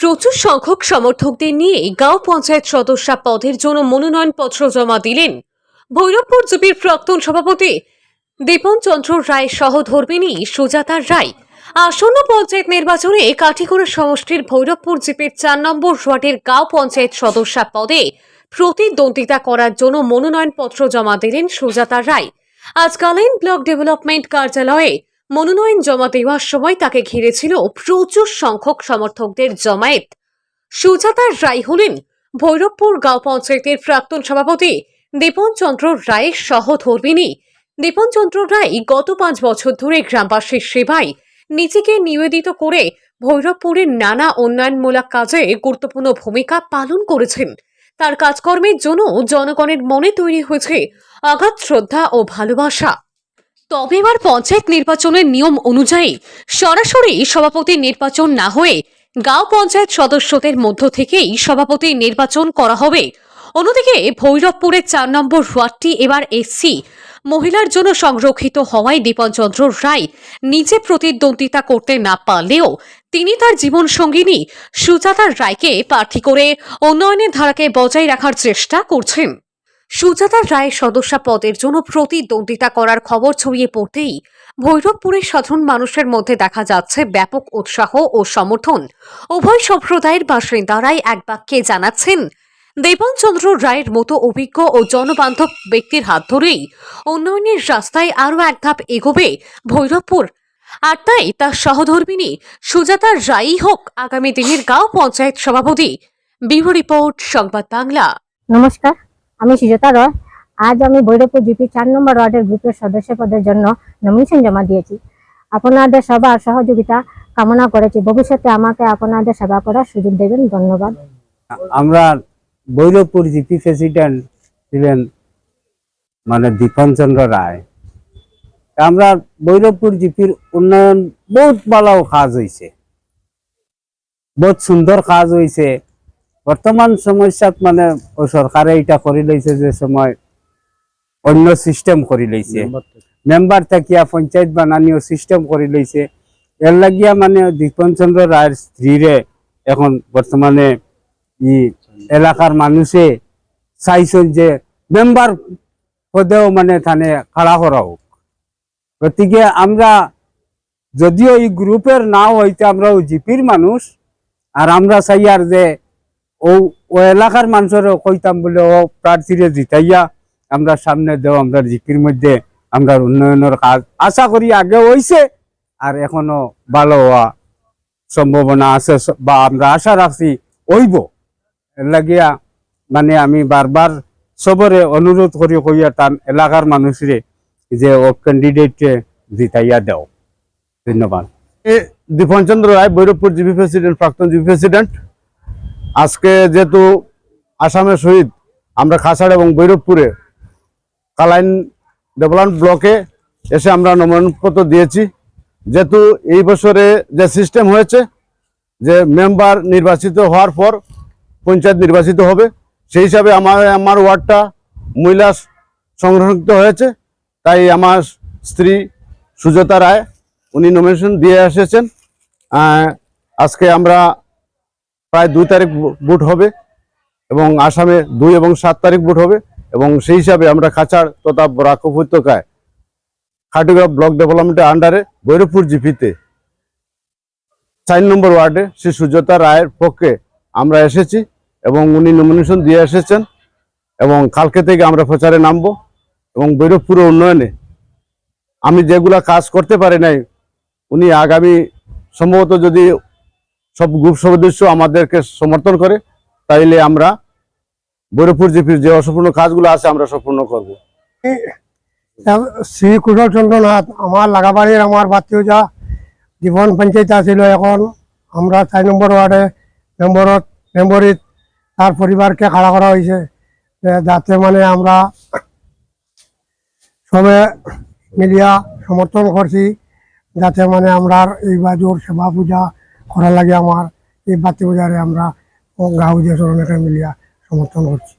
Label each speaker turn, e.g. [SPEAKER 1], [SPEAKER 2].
[SPEAKER 1] প্রচুর সংখ্যক সমর্থকদের নিয়ে গাঁও পঞ্চায়েত সদস্যা পদের জন্য মনোনয়নপত্র জমা দিলেন। ভৈরবপুর জিপির প্রাক্তন সভাপতি দীপন চন্দ্র রায় সহধর্মিনী সুজাতা রায় আসন্ন পঞ্চায়েত নির্বাচনে কাঠিগড়া সমষ্টির ভৈরবপুর জিপির চার নম্বর ওয়ার্ডের গাঁও পঞ্চায়েত সদস্যা পদে প্রতিদ্বন্দ্বিতা করার জন্য মনোনয়নপত্র জমা দিলেন সুজাতা রায়। আজ কালীন ব্লক ডেভেলপমেন্ট কার্যালয়ে মনোনয়ন জমা দেওয়ার সময় তাকে ঘিরেছিল প্রচুর সংখ্যক সমর্থকদের জমায়েত। সুজাতা রায় হলেন ভৈরবপুর গাঁও পঞ্চায়েতের প্রাক্তন সভাপতি। দীপন চন্দ্র রায়ের সহধর্মিনী দীপন চন্দ্র রায় গত পাঁচ বছর ধরে গ্রামবাসীর সেবায় নিজেকে নিবেদিত করে ভৈরবপুরের নানা উন্নয়নমূলক কাজে গুরুত্বপূর্ণ ভূমিকা পালন করেছেন। তার কাজকর্মের জন্য জনগণের মনে তৈরি হয়েছে অগাধ শ্রদ্ধা ও ভালোবাসা। তবে এবার পঞ্চায়েত নির্বাচনের নিয়ম অনুযায়ী সরাসরি সভাপতি নির্বাচন না হয়ে গাঁও পঞ্চায়েত সদস্যদের মধ্য থেকেই সভাপতি নির্বাচন করা হবে। অন্যদিকে ভৈরবপুরের চার নম্বর ওয়ার্ডটি এবার এসসি। মহিলার জন্য সংরক্ষিত হওয়ায় দীপনচন্দ্র রায় নিজে প্রতিদ্বন্দ্বিতা করতে না পারলেও তিনি তার জীবন সঙ্গিনী সুজাতা রায়কে প্রার্থী করে উন্নয়নের ধারাকে বজায় রাখার চেষ্টা করছেন। সুজাতা রায়ের সদস্যা পদের জন্য প্রতিদ্বন্দ্বিতা করার খবর ছড়িয়ে পড়তেই ভৈরবপুরের সাধারণ মানুষের মধ্যে দেখা যাচ্ছে ব্যাপক উৎসাহ ও সমর্থন। উভয় সম্প্রদায়ের বাসিন্দারাই এক বাক্যে জানাচ্ছেন দেবনচন্দ্র রায়ের মতো অভিজ্ঞ ও জনবান্ধব ব্যক্তির হাত ধরেই উন্নয়নের রাস্তায় আরও এক ধাপ এগোবে ভৈরবপুর। আর তাই তার সহধর্মিনী সুজাতা রায়ই হোক আগামী দিনের গাঁও পঞ্চায়েত সভাপতি। ব্যুরো রিপোর্ট, সংবাদ বাংলা।
[SPEAKER 2] নমস্কার। আমি সুজাতা রয়। আজ আমি ভৈরবপুর জিপি চার নম্বর ওয়ার্ডের গ্রুপের সদস্য পদের জন্য নমিনেশন জমা দিয়েছি। আপনাদের সবার সহযোগিতা কামনা করেছি। ভবিষ্যতে আমাকে আপনাদের সেবা করার সুযোগ দেবেন। ধন্যবাদ।
[SPEAKER 3] আমরা বৈরবপুর জিপি প্রেসিডেন্ট ছিলেন মানে দীপন চন্দ্র রায়। আমরা বৈরবপুর জিপির উন্নয়ন বহুত ভালো কাজ হয়েছে বহুত সুন্দর কাজ হয়েছে বর্তমান সমস্যাত মানে সরকারে এটা করে লইছে যে সময় অন্য সিস্টেম করে লইছে মেম্বার থাকিয়া পঞ্চায়েত বানানিও সিস্টেম করে লইছে এর লাগিয়া মানে দীপন চন্দ্র রায়ের স্ত্রীরে এখন বর্তমানে ই এলাকার মানুষে চাইছেন যে মেম্বার পদেও মানে থানে খাড়া করা হোক গতিকে আমরা যদিও এই গ্রুপের নাও হইতে আমরা জিপির মানুষ আর আমরা চাই আর যে ও এলাকার মানুষের কইতাম বলে, ও প্রার্থীরে জিতাইয়া আমরা সামনে দেও, আমরা জিপির মধ্যে, আমরা উন্নয়নের কাজ। আশা করি আগে হইছে, আর এখনও ভালো হওয়া সম্ভাবনা আছে বা আমরা আশা রাখছি হইব। লাগিয়া মানে আমি বারবার সবরে অনুরোধ করি, কইয়া তার এলাকার মানুষরে যে ও ক্যান্ডিডেটকে জিতাইয়া দেও। ধন্যবাদ।
[SPEAKER 4] দীপনচন্দ্র রায়, ভৈরবপুর জিপি প্রেসিডেন্ট, প্রাক্তন জিপি প্রেসিডেন্ট। আজকে যেহেতু আসামের সহিত আমরা খাসাড় এবং ভৈরবপুরে কালাইন ডেভেলপমেন্ট ব্লকে এসে আমরা নমনপত্র দিয়েছি। যেহেতু এই বছরে যে সিস্টেম হয়েছে, যে মেম্বার নির্বাচিত হওয়ার পর পঞ্চায়েত নির্বাচিত হবে, সেই হিসাবে আমার আমার ওয়ার্ডটা মহিলা সংরক্ষিত হয়েছে। তাই আমার স্ত্রী সুজাতা রায়, উনি নমিনেশন দিয়ে এসেছেন। আজকে আমরা প্রায় দুই তারিখ বুট হবে এবং আসামে দুই এবং সাত তারিখ বুট হবে এবং সেই হিসাবে আমরা খাচাড় তথা বরাক উপত্যকায় খাটুগা ব্লক ডেভেলপমেন্টের আন্ডারে ভৈরবপুর জিপিতে চার নম্বর ওয়ার্ডে শ্রী সুজাতা রায়ের পক্ষে আমরা এসেছি এবং উনি নমিনেশন দিয়ে এসেছেন এবং কালকে থেকে আমরা প্রচারে নামবো এবং ভৈরবপুর উন্নয়নে আমি যেগুলা কাজ করতে পারি নাই, উনি আগামী সম্ভবত যদি সব গ্রুপ সদস্য আমাদেরকে সমর্থন করে, তাইলে আমরা ভৈরবপুর জিপির যে অসম্পূর্ণ কাজগুলো আছে আমরা সম্পূর্ণ করব।
[SPEAKER 5] শ্রী কুশল চন্দ্রনাথ আমার লাগাবাড়ির আমার বাতীয় যা জীবন পঞ্চায়েত আছিল এখন, আমরা চার নম্বর ওয়ার্ডে মেম্বরত মেম্বরিত, তার পরিবারকে খাড়া করা হয়েছে যাতে মানে আমরা সবে মিলিয়া সমর্থন করছি, যাতে মানে আমরা এই বাজুর সেবা পূজা করার লাগে আমার। এই বাতি বাজারে আমরা গাঁও যে মিলিয়া সমর্থন করছি।